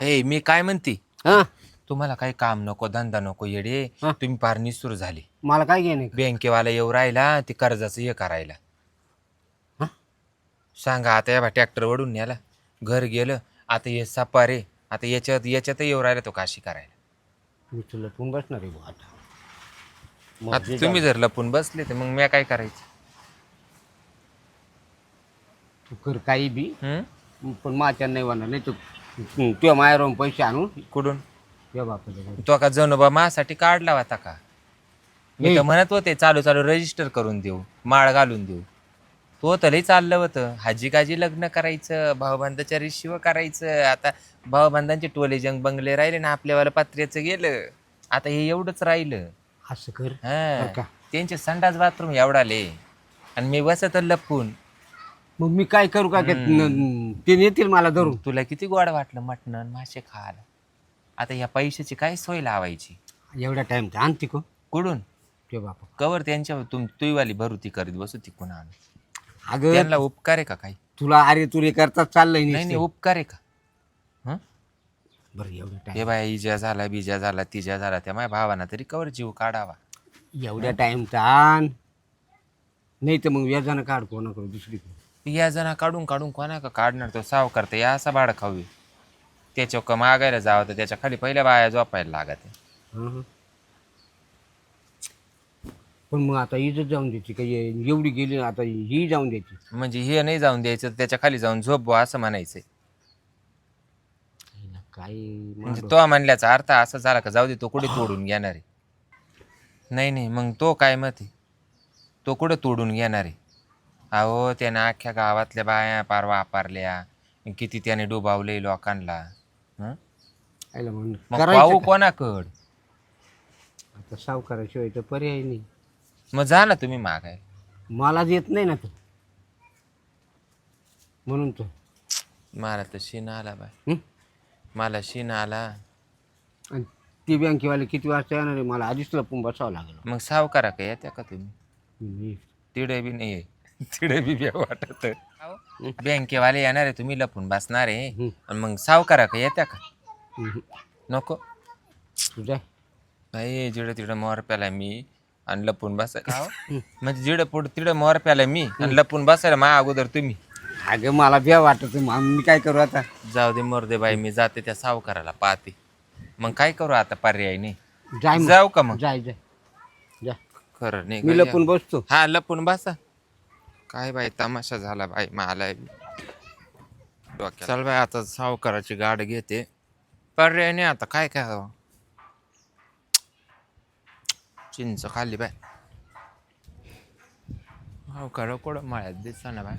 हे मी काय म्हणते? हा. तुम्हाला काही काम नको धंदा नको येडे. हा. तुम्ही पार निसूर झाली. मला काय घेणे बँकेवाला येऊ राहिला ते कर्जाचं हे करायला. हा? सांगा आता या ट्रॅक्टर वडून न्याला घर गेलं आता हे सपारे आता याच्यात याच्यात येऊ राहिला तो काशी करायला. मी तुला फोन बसणार आहे बुवा आता. तुम्ही जर लपून बसले तर मग मी काय करायचं? तू कर काही बी. हं? पण माझ्या नाही होणार नाही तू तुझ्या मायावरून पैसे आणून. कुठून? तो का जणू मासाठी काढला होता का? मी तर. म्हणत होते चालू चालू रजिस्टर करून देऊ माळ घालून देऊ. तो तरी चाललं होतं. हाजी काजी लग्न करायचं भाऊबंधाच्या रिशिव करायचं. आता भाऊबंधांचे टोले जंग बंगले राहिले ना आपल्यावाला पात्र्याचं गेलं. आता हे एवढंच राहिलं. असं कर. हा. बरं का? त्यांचे संडास बाथरूम एवढाले. आणि मी बसत लपून मग मी काय करू का ते ते नेतील मला धरून. तुला किती गोड वाटलं मटण मासे खायला. आता या पैशाची काय सोय लावायची? एवढा टाइम तर आणते को कुठून? तुझ्या बापा. कवर त्यांच्या तुम तुईवाली भरुती करीत बसू तिकून आणून अगं त्यांना उपकार आहे का काही? तुला अरे तुरे करता चाललंय नाही नाही. उपकार आहे का? हं? बरं एवढा हे बाय इजा झाला बिजा झाला तिजा झाला त्या माझ्या भावाना तरी कवर जीव काढावा. एवढ्या टाइम तर आण. नाही तर मग व्याजानं काढ कोणाकडे दुसरी या जना काढून काढून कोणा का काढणार? तो साव करता या असा भाडं खावी त्याच्या का मागायला जावं तर त्याच्याखाली पहिल्या बाया झोपायला लागत. पण मग आता इज्जत जाऊन द्यायची का? ये- एवढी गेली ना, आता ही जाऊन द्यायची. म्हणजे हे नाही जाऊन द्यायचं तर त्याच्याखाली जाऊन झोप बुवा असं म्हणायचंय. काय म्हणजे तो म्हणल्याचा अर्थ असा झाला का जाऊ दे तो कुठे तोडून घेणार आहे? नाही नाही मग तो काय मत आहे? तो कुठं तोडून घेणार आहे? अहो त्यानं अख्ख्या गावातल्या बाया पार वापरल्या. किती त्याने डुबावले लोकांना हं? आयला म्हणून मग पाहू? कोणाकड? आता सावकाराशिवाय तर पर्याय नाही. मग जा ना तुम्ही मागाय मला येत नाही ना तो म्हणून तो मला तर शीन आला बाय हं? मला शीन आला. आणि ती बँकेवाले किती वाजता येणार आहे? मला आधीच लपून बसावं लागलं. मग सावकारा का येत्या का तुम्ही? मी- तिडे बी नाही तिडे बी बे वाटत बँकेवाले येणार आहे तुम्ही लपून बसणार आहे. हं. आणि मग सावकारा का येत्या का. नको. तुझ्या भाई जिडं तिडं मोर प्याला मी आणि लपून बसाय म्हणजे जिडं पुढं तिडं मोर प्याला मी आणि लपून बसायला मा अगोदर तुम्ही. अगं मला भ्या वाटत मग मी काय करू आता? जाऊ दे मोर दे बाई मी जाते त्या सावकाराला पाहते. मग काय करू आता पर्याय नाही. जाय मग. जाऊ का मग? जाय जाय. जा. खरं नाही मी का? लपून बसतो. हा लपून बसा. काय बाई तमाशा झाला बाई मला चल बाई आता सावकाराची गाड घेते. पर्याय नाही आता काय काय चिंच खाल्ली बाय सावकार कुठं मळ्यात दिसा ना बाय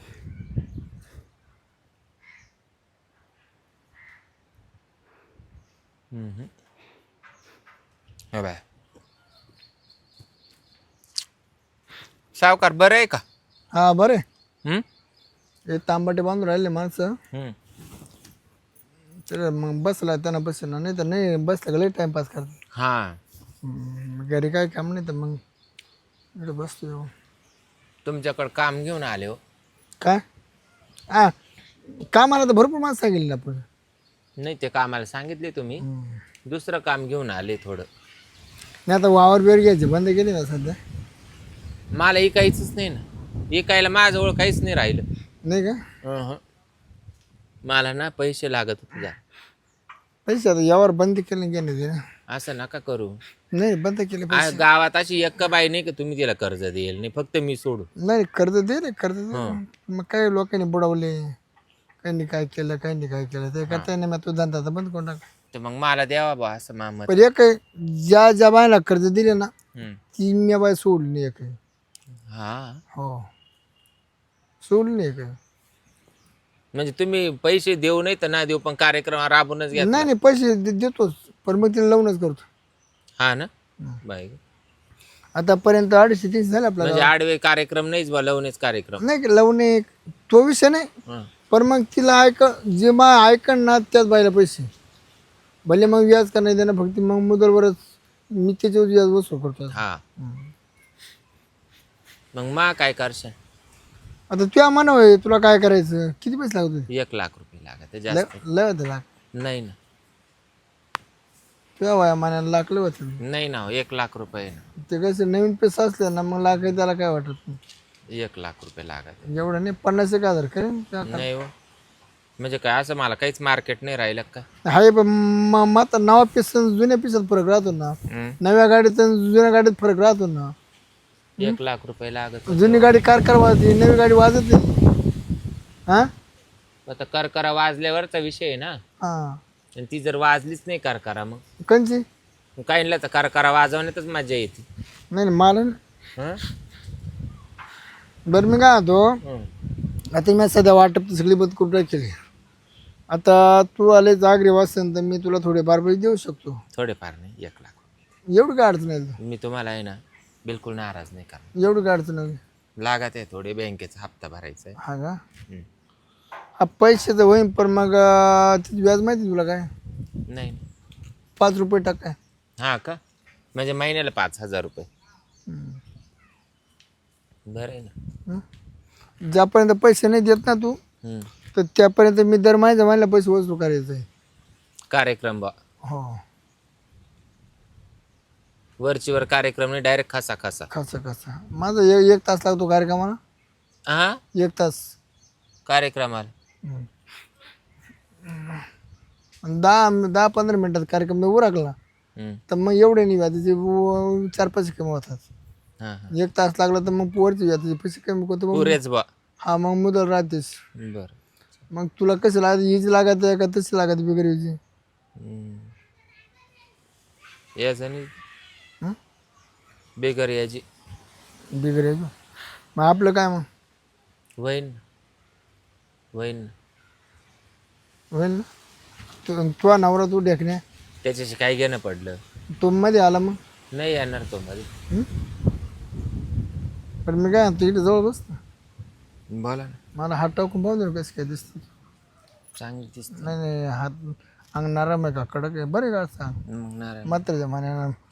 हम्म. हो बाय सावकार बरं आहे का? हा बरे. हम्म? हे तांबाटे बांधून राहिले माणसं. हम्म. तर मग बसला त्यांना बसला नाही तर नाही बसलं का लई टाइमपास करतात. हा. हम्म, घरी काय काम नाही तर मग इकडे बसतो येऊन. तुमच्याकडे काम घेऊन आले हो. काय? हा कामाला तर भरपूर माणसं सांगितली आपण. नाही ते कामाला सांगितले तुम्ही. दुसरं काम घेऊन आले थोडं. नाही आता वावर बिवर घ्यायचे बंद केले ना सध्या? मला इकायचंच नाही ना. इकायला माझ्याजवळ काहीच नाही राहिलं. नाही का? अहं. मला ना पैसे लागत होते जा. पैसे आता यावर बंद केले गेले ते? ना असं नका करू. नाही बंद केले आ, गावात अशी एक बाई नाही का तुम्ही तिला कर्ज देईल नाही फक्त मी सोडू. नाही कर्ज दे रे कर्ज दे. मग काय लोकांनी बुडवले? काहींनी काय केलं काहींनी काय केलं? ते करता नाही मग तो धंदा बंद करून टाक. तर मग मला द्यावा बा असं मामत. पण एक आहे, ज्या ज्या बायला कर्ज दिले ना हम्म. ती मी बाय सोडली एक आहे. हा. हो. सोडली नाही एक आहे. म्हणजे तुम्ही पैसे देऊ नाही तर ना देऊ पण कार्यक्रम राबूनच घ्या नाही नाही पैसे दे- देतोच पण मग तिला लावूनच करतो. हा ना? बाई. आतापर्यंत अडीचशे तीनशे झाले आपल्याला. म्हणजे आडवे कार्यक्रम नाहीच बा लवणेच कार्यक्रम. नाही का लावणे तो विषय नाही. हं. पण मग तिला ऐक जे मा ऐकण ना त्याच बायला पैसे. भले मग व्याज का नाही देणं फक्त मग मुदलवरच मी त्याच्यावर व्याज वसूल करतो. हा. मग मा काय करशाल? आता तुझ्या मनावर आहे, तुला काय करायचं? किती पैसे लागतो एक लाख रुपये लागत जास्त. लय होते लाख? नाही ना. तुझ्या वया मानाला लाकले होते. नाही ना हो, एक लाख रुपये ना. ते कसं नवीन पैसे असले ना मग लाख त्याला काय वाटत नाही? एक लाख रुपये लागत एवढं नाही पन्नास एक हजार करेन त्या- नाही हो. म्हणजे काय असं मला काहीच मार्केट नाही राहिलं का? हाय पण म- मग आता नवा पीस जुन्या पिसात फरक राहतो ना. हम्म. नव्या गाडीत आणि जुन्या गाडीत फरक राहतो ना. एक लाख रुपये लागत जुनी गाडी कार कार वाजते नवी गाडी वाजत नाही. हा? आता करकरा वाजल्यावरचा विषय आहे ना. हा. आणि ती जर वाजलीच नाही करकरा मग. कंची मग काहींना तर करकरा वाजवण्यातच मजा येते. नाही नाही, मला नाही. हं? बरं मी काय होतो हं. आता मी सध्या वाटप सगळी बंद करून टाकली. आता तू आले जागरे वाचन तर मी तुला थोडे बार पैसे देऊ शकतो. थोडेफार नाही एक लाख. एवढी काय अडचण आहे? मी तुम्हाला आहे ना बिलकुल नाराज नाही करणार. एवढी काय अडचण लागत आहे थोडे बँकेचा हप्ता भरायचा आहे. हा का? हं. हा पैशाचं होईन पण मग अं, त्याची व्याज माहिती तुला काय? नाही. पाच रुपये टाकाय हा का? म्हणजे महिन्याला पाच हजार रुपये. बरं आहे ना? ज्यापर्यंत पैसे नाही देत ना तू. तर त्यापर्यंत मी दर महिन्याच्या महिन्याला पैसे वसूल करायचं. आहे कार्यक्रम बा. हो. वरचीवर कार्यक्रम नाही डायरेक्ट खासा खासा. कसा कसा माझा एक एक तास लागतो कार्यक्रमाला. हा? एक तास. कार्यक्रमाला. आणि दहा दहा पंधरा मिनिटात कार्यक्रम मी उरकला. तर मग एवढे नाही व्याजाचे व- चार पैसे कमी होतात. हा हा. एक तास लागला तर मग वरचे व्याजाचे पैसे कमी होते मग पुरेच बा. हा मग मुदल राहतेस बर. मग तुला कसं लागत हीच लागत आहे का तशी लागत बिगर हीची? याच आणि? बेगर याची बिगर याची मग आपलं काय मग? वहीन. वहीन. होईल ना? तू तुझा नवरा तू ढेकण्या? त्याच्याशी काय घेणं पडलं. तो मध्ये आला मग? नाही येणार तो मध्ये? पण मी काय म्हणतो इकडे जवळ बस ना. बोला ना. मला हात टाकून पाहून कसं काय दिसतं. चांगली दिसते. नाही नाही हात अंग नरम आहे का? कडक आहे? बरे का? सांग. मग नारायण मात्र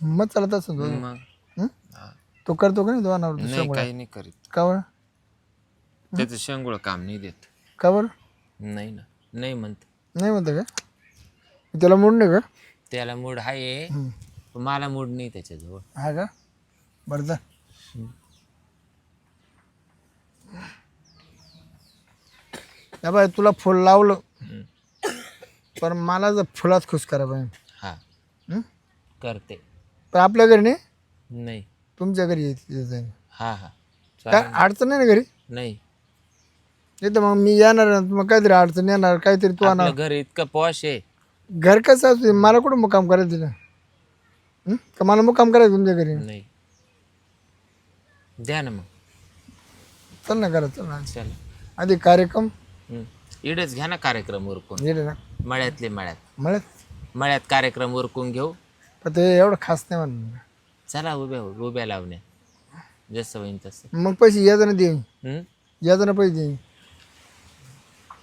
मग चालत असं तो मग? हं? हा. तो करतो का नाही तो नवरा नाही काही नाही करीत. का बरं? त्याचं शेंगुळ काम नाही देत. का बरं? नाही ना. नाही म्हणते. नाही म्हणतं का? त्याला मूड नाही का? त्याला मूड आहे. हं. पण मला मूड नाही त्याच्याजवळ. हा का? बरं जा. या बाय तुला फुल लावलं. पण मला जर फुलात खुश करा पाहिजे हा. हं? करते. पण आपल्या घरी नाही? नाही. तुमच्या घरी येते हा हा. काय चालेल. अडचण नाही ना घरी? नाही. नाही तर मग मी येणार ना, मग काहीतरी अडचण येणार काहीतरी तू आणा आपलं घर इतकं पॉश आहे. घर कसं असू दे, मला कुठं मुक्काम करायचं तिला हं? का मला मुक्काम करायचं तुमच्या घरी? नाही. द्या ना मग. चल ना करा चल ना. चल. आधी कार्यक्रम. हं. इकडेच घ्या ना कार्यक्रम उरकून. गेले ना. मळ्यातले मळ्यात. म्हणत मळ्यात कार्यक्रम उरकून घेऊ. पण ते एवढं खास नाही म्हणून चला उभ्या उभ्या लावण्या. जसं होईन तसं. मग पैसे याचं देईन. हं? याचं पैसे देईन.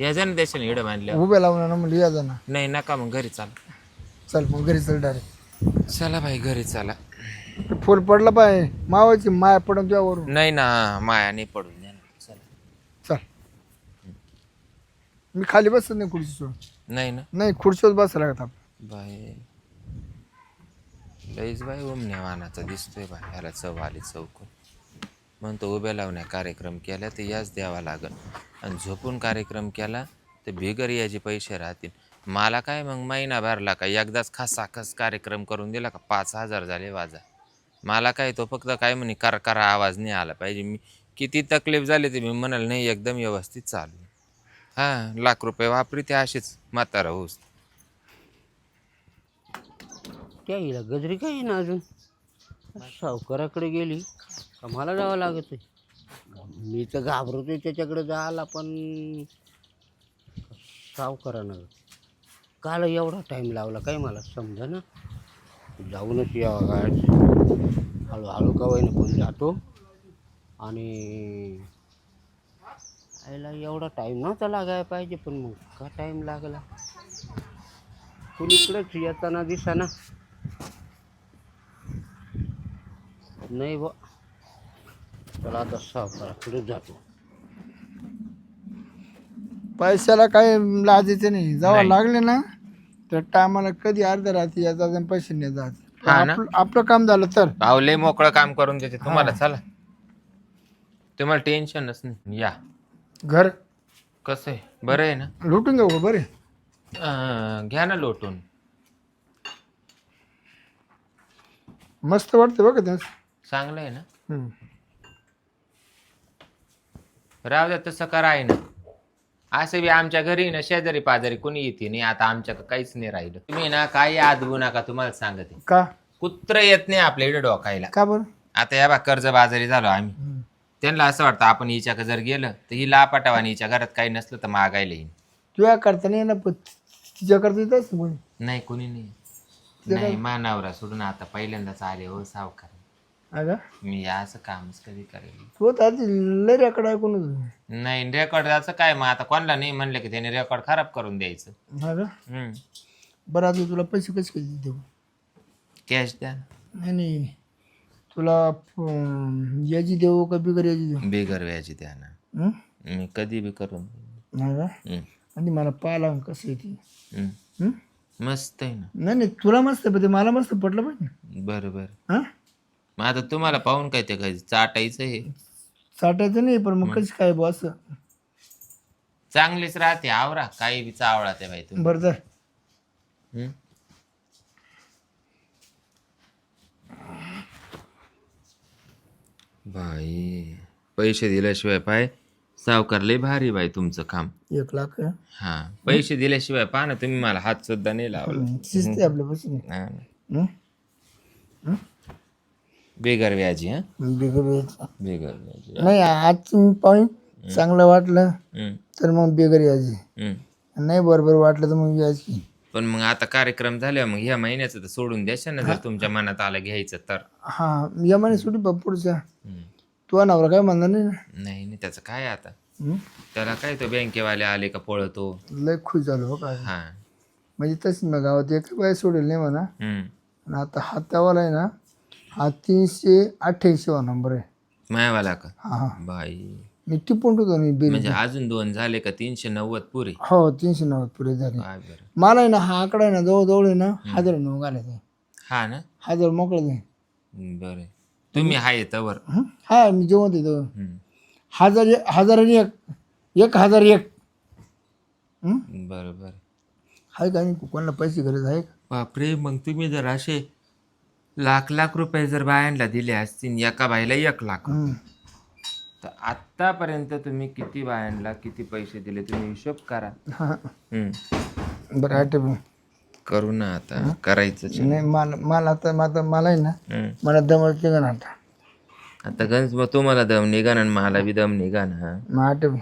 या जा ना देशाने इडं बांधल्या उभ्या लावून ना म्हणलं या ना नाही नका मग घरी चाला. चल मग घरी चल डायरेक्ट चला भाई घरी चला. फुल पडलं पाय. मावाची माया पडून तुझ्यावरून. नाही ना माया नाही पडून द्या ना चला. चल. मी खाली बसत नाही खुर्चीवर. नाही ना? नाही खुर्चीवर बसायला लागत आपण लईच बाई उमण्या वानाचा दिसतोय बा ह्याला चव आली चौकून म्हणतो उभ्या लावण्या कार्यक्रम केला तर याच द्यावा लागल. आणि झोपून कार्यक्रम केला तर बिगर याचे पैसे राहतील. मला काय मग महिना भरला का एकदाच खासाखस कार्यक्रम करून दिला का पाच हजार झाले वाजा. मला काय तो फक्त काय म्हणे करकारा आवाज नाही आला पाहिजे. मी किती तकलीफ झाली ते मी म्हणाल नाही एकदम व्यवस्थित चालू हां लाख रुपये वापरी ते अशीच म्हातारा होऊस. त्या हिला गजरी काय ना अजून? सावकाराकडे गेली. का मला जावं लागत मी तर घाबरतोय त्याच्याकडे जायला पण सावकारानं काल एवढा टाईम लावला काय मला समजा ना? जाऊनच यावं काय हळूहळू कवायनं पण जातो. आणि आईला एवढा टाईम नव्हता लागायला पाहिजे पण मग का टाईम लागला? कुणीकडेच येताना दिसाना. नाही बा चला आता सावकाराकडे जातो. पैशाला काय लाजायचं नाही. नाही. लागले ना त्या टायमाला कधी अर्ध्या रात्री याचा आणि पैसे नाही जात. हा ना? आपलं आपलं काम झालं तर. अहो लय मोकळं काम करून देते. तुम्हाला चला. तुम्हाला टेन्शनच नाही. या. घर? कसं आहे? बरं आहे ना? लुटून जाऊ बरे अं, घ्या ना लोटून. मस्त वाटतं बघा त्यास चांगलं आहे ना? हम्म. राहू द्या तसं करा आहे ना. असं बी आमच्या घरी ना शेजारी पाजारी कोणी येते नाही. आता आमच्या काहीच नाही राहिलं. तुम्ही ना काही आदबू नका तुम्हाला सांगते. का? कुत्र येत नाही आपल्या इकडे डोकायला. का बरं? आता या बा कर्ज बाजारी झालो आम्ही. हम्म. त्यांना असं वाटतं आपण हिच्या जर गेलं तर ही लापाटावा आणि हिच्या घरात काही नसलं तर मागायला येईन. तुझ्या करता नाही ना पण तिच्या करता येत असतं कोणी? नाही कोणी नाही. नाही मानावरा सोडून आता पहिल्यांदाच आले हो सावकार. का मी असं कामच कधी करेल तू तर आधी लय रेकडा ऐकून होतो. नाही रेकॉर्ड काय? मग आता कोणाला नाही म्हणलं की त्याने रेकॉर्ड खराब करून द्यायचं. हम्म. बरं आता तुला पैसे कसे कसे देऊ? कॅश द्या. नाही नाही. तुला अं, याची देऊ का बिगर याची देऊ? बेगर व्याजी द्या ना. हं? मी कधी बी करून देईन. हा का हम्म, आणि मला पाहा कसं आहे ती? हम्म. हं? मस्त आहे ना. नाही नाही तुला मस्त पण ते मला मस्त पटलं पाहिजे बरं बरं. हा? मग आता तुम्हाला पाहून काय ते काय चाटायचं हे? साठायचं नाही पण मग कशी काय बॉस चांगलीच राहते आवरा. काही बी चावळा ते बाई तुम्ही. बरं तर हम्म? बाई पैसे दिल्याशिवाय पाय सावकार लय भारी बाई तुमचं काम. एक लाख. हा? पैसे दिल्याशिवाय पहा ना तुम्ही मला हात सुद्धा नाही लावला. हं, शिस्त आहे आपल्यापासून हा. हं? बेगर व्याजी हा? बिगर. बेगर व्याजी. नाही आज तुम्ही पाहून चांगलं वाटलं हम्म, तर मग बिगर यायची हम्म. नाही बरोबर वाटलं तर मग यायची पण मग आता कार्यक्रम झाल्यावर मग ह्या महिन्याचं तर सोडून द्यायचं ना जर तुमच्या मनात आलं घ्यायचं तर. हा या महिने सुटी बा पुढच्या. हम्म. तू नवरा काय म्हणणार नाही ना? नाही नाही त्याचं काय आता? हं? त्याला काय तो बँकेवाले आले का पळतो? लय खुश झालो हो काय हा. म्हणजे तशी मग गावात एक बाय सोडेल नाही म्हणा. हम्म. आणि आता हा त्यावाला आहे ना हा तीनशे अठ्ठ्याऐंशी वा नंबर आहे. मायावाला का? हा हा. बाई. मी टिपून ठेवतो मी बिल म्हणजे अजून दोन झाले का? तीनशे नव्वद पुरे. हो तीनशे नव्वद पुरे झाले. काय बरं. मला आहे ना हा आकडा आहे ना जवळजवळ आहे ना हजार नऊ घालायचा हा ना? हजार मोकळा दे. बरं. तुम्ही हाय तवर. हं? हा मी जेवण देतो. हजार हजार आणि एक. एक हजार एक. हं? बरं बरं. आहे का नाही? कोणाला पैसे गरज आहे का? बापरे मग तुम्ही जर असे लाख लाख रुपये जर बायांना दिले असतील एका बाईला एक लाख. तर आतापर्यंत तुम्ही किती बायांना किती पैसे दिले तुम्ही हिशोब करा. हम्म. बरं आठ करू ना आता करायचं नाही मला मला आता मला मला आहे ना हम्म. मला दमत का ना आता. आता गंज मग तुम्हाला दम निघा ना आणि मला बी दम निघा ना मग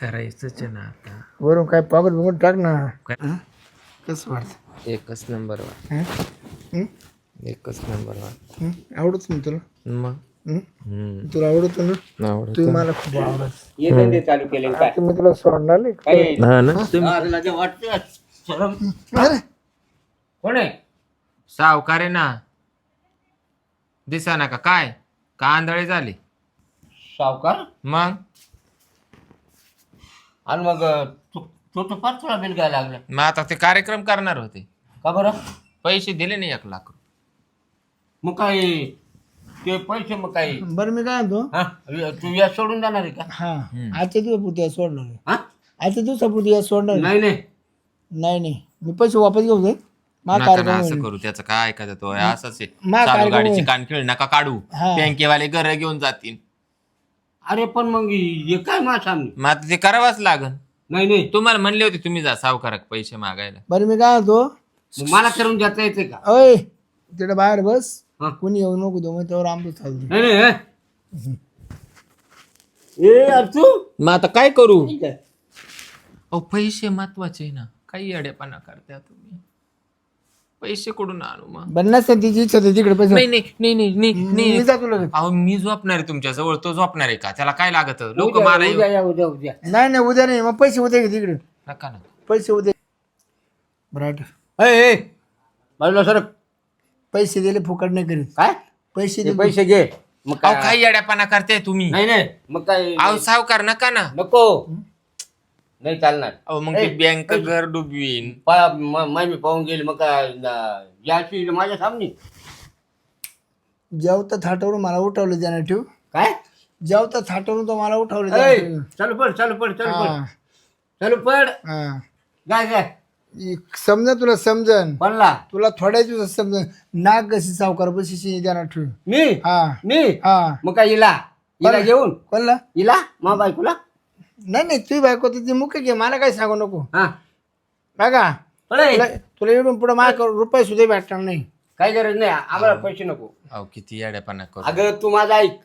करायचंच ना आता वरून काय पापड बिपड टाक ना. काय? हं? कसं वाटतं एकच नंबर वाट हं? हं? एकच नंबर वाट हं? आवडत ना तुला? मग? हं? हम्म. तुला आवडतं ना? आवडत. तू मला खूप आवडत. ये धंदे चालू केले काय आता मी तुला सोडणार नाही. काय हा ना? तुम्ही आज लगे वाटतं. शरम. अरे! कोण आहे? सावकार आहे ना? दिसा ना का? काय? का आंधळे झाले? सावकार? मग? आणि मग तू तू फार तुला बिल घ्यायला लागला. मग आता ते कार्यक्रम करणार होते. का बरं? पैसे दिले नाही एक लाख मग काय ते पैसे मग काय बरं मी काय म्हणतो? हा? तू या सोडून जाणार आहे का? हा. आजच्या दिवसापुरती आज सोडणार आहे. हा? आजच्या दिवसापुरती आज सोडणार आहे. नाही नाही. नाही नाही. मी पैसे वापस घेऊ दे मा नका ना कार्यक्रम असं. करू त्याचं काय ऐकायचं तो? असंच आहे. मा चालू कार्यक्रम गाडीची. कानखीळ नका काढू. हा. बँकेवाले घर घेऊन जातील. अरे पण मग हे काय मा सामने मग आता ते करावंच लागन. नाही नाही. तुम्हाला म्हणले होते तुम्ही जा सावकाराक पैसे मागायला. बरं मी काय मग मला करून देता येते का? अय तिकडे बाहेर बस. हा. कोणी येऊ नको देऊ मग त्यावर आमचं चालू नाही नाही हे. ए तू मग आता काय करू? अहो पैसे महत्त्वाचे आहे ना. काही अडेपणा करत्या तुम्ही. पैसे कुठून आणू मग? बरं नसतं तिची इच्छा होती तिकडे पैसे. नाही नाही नाही नाही नाही नाही. मी जातो लगेच. अहो मी झोपणार आहे तुमच्या जवळ तो झोपणार आहे का? त्याला काय लागत? लोक उद्या मला उद्या या उद्या उद्या. नाही नाही उद्या नाही. मग पैसे उद्या घे तिकडे? नका ना पैसे उद्या बरं आठ. ए ए बाजूला सर पैसे दिले फुकट नाही करीत. काय? पैसे ते दिले पैसे घे. मग अहो काय? काही अड्यापणा करताय तुम्ही. नाही नाही. मग काय? अहो सावकार नका ना. नको. नाही चालणार. अहो मग ए, बँक घर डुबवीन. पळा म- पाहून गेली मग काय याची माझ्या सामने. जेवता थाटावरून मला उठवलं त्यानं ठेव. काय? जेवता थाटावरून तो मला उठवलं ऐ, त्यानं ठेव. चालू पड चालू पड चालू हा, पड चालू पड. हा. काय काय इ- समजा तुला समजन. पडला. तुला थोड्या दिवसात समजन. नाक कशी सावकार बशी त्यानं ठेव मी? हा. मी? हा. मग काय इला? इला. घेऊन? कोणला? इला? मा बायकोला? नाही नाही तुझी बायको तर ती मुख्य घे मला काय सांगू नको. हा. बघा. तुला तुला इकडून पुढे माय रुपये सुद्धा भेटणार नाही. काही गरज नाही आम्हाला पैसे नको. अहो किती येड्यापणा करू. अगं तू माझा ऐक.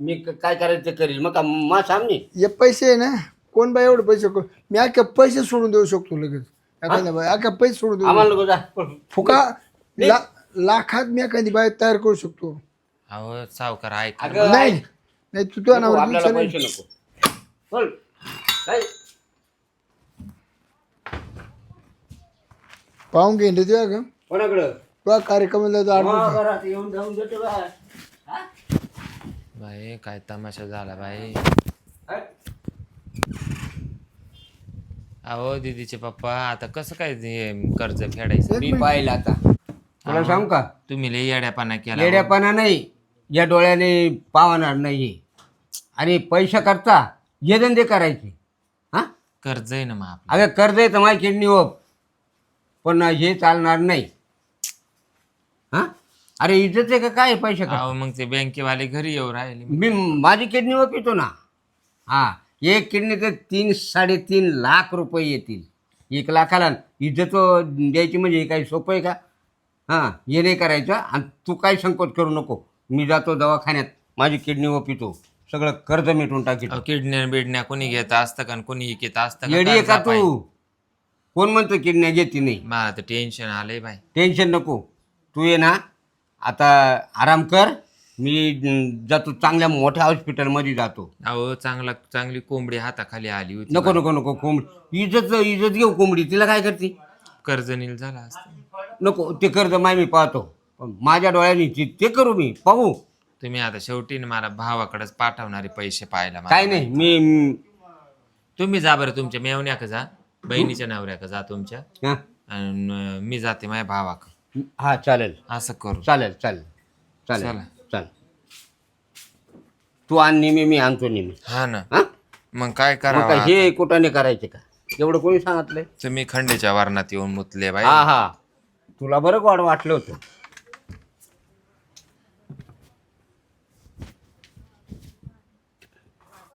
मी क- काय करायचं ते करील. मग का मा. सामने हे पैसे आहे ना कोण बाई एवढे पैसे को- मी अख्खे पैसे सोडून देऊ शकतो लगेच. एखाद्या बाई अख्खे पैसे सोडून देऊ आम्हाला नको जा. फुका ला लाखात मी एखादी बाई तयार करू शकतो. अहो सावकार ऐक अगं नाही. नाही तू तुझ्या नको, नावावर आपल्याला विचार. पैसे नको. बोल. काय? पाहून घेईन रे तुझ्या का कोणाकडं? तुझ्या कार्यक्रमाला. घरात येऊन जाऊन देतो. हा? बाई काय तमाशा झाला बाई? अहो दीदीचे पप्पा आता कसं काय ते कर्ज फेडायचं? मी पाहिलं आता. तुला सांगू का? तुम्ही लय येड्यापणा केला येड्यापणा नाही. या डोळ्याने पावणार नाही आणि पैसा करता जे धंदे करायचे हा? कर्ज आहे ना मग आपलं. अगं कर्ज आहे तर माझी किडनी हो पण हे चालणार नाही. हा? अरे इज्जत आहे का? काय पैसे अहो मग ते बँकेवाले घरी येऊ राहिले. मी माझी किडनी पितो ना? हा एक किडनी तर तीन साडेतीन लाख रुपये येतील. एक लाखाला इज्जत द्यायची म्हणजे हे काही सोपं आहे का? हां हे नाही करायचं. आणि तू काही संकोच करू नको. मी जातो दवाखान्यात. माझी किडनी पितो सगळं कर्ज मिटून अहो, किडण्या बिडण्या कोणी घेत असतं का आणि कोणी घेत असतं येडी आहे का? तू? कोण म्हणतो किडन्या घेते नाही? मला तर टेन्शन आलंय बाई. टेन्शन नको. तू ये ना आता आराम कर. मी अं, जातो चांगल्या मोठ्या हॉस्पिटलमध्ये जातो. अहो चांगला चांगली कोंबडी हाताखाली आली होती नको नको नको कोंबडी. इज्जत इज्जत घेऊ कोंबडी. तिला काय करते? कर्ज नील झाला असतं. नको ते कर्ज माय मी पाहतो. पण माझ्या डोळ्यांनी ते- ते करू मी. पाहू. तुम्ही आता शेवटी मला भावाकडेच पाठवणारे पैसे पाहायला मला. काय नाही मी तुम्ही जा बरं तुमच्या मेवण्याक जा बहिणीच्या नवऱ्याक जा तुमच्या. हा. आणि मी जाते माझ्या भावाक. हा चालेल. असं करू. चालेल चालेल. चालेल चला. तू आण नेहमी मी आणतो नेहमी. हा ना. हा? मग काय मग काय करावं हे कुठाने करायचे का? एवढं कोणी सांगितलंय? तुम्ही खंडीच्या वर्णात येऊन मुतले बाई. हा हा. तुला बरं गोड वाटलं होतं.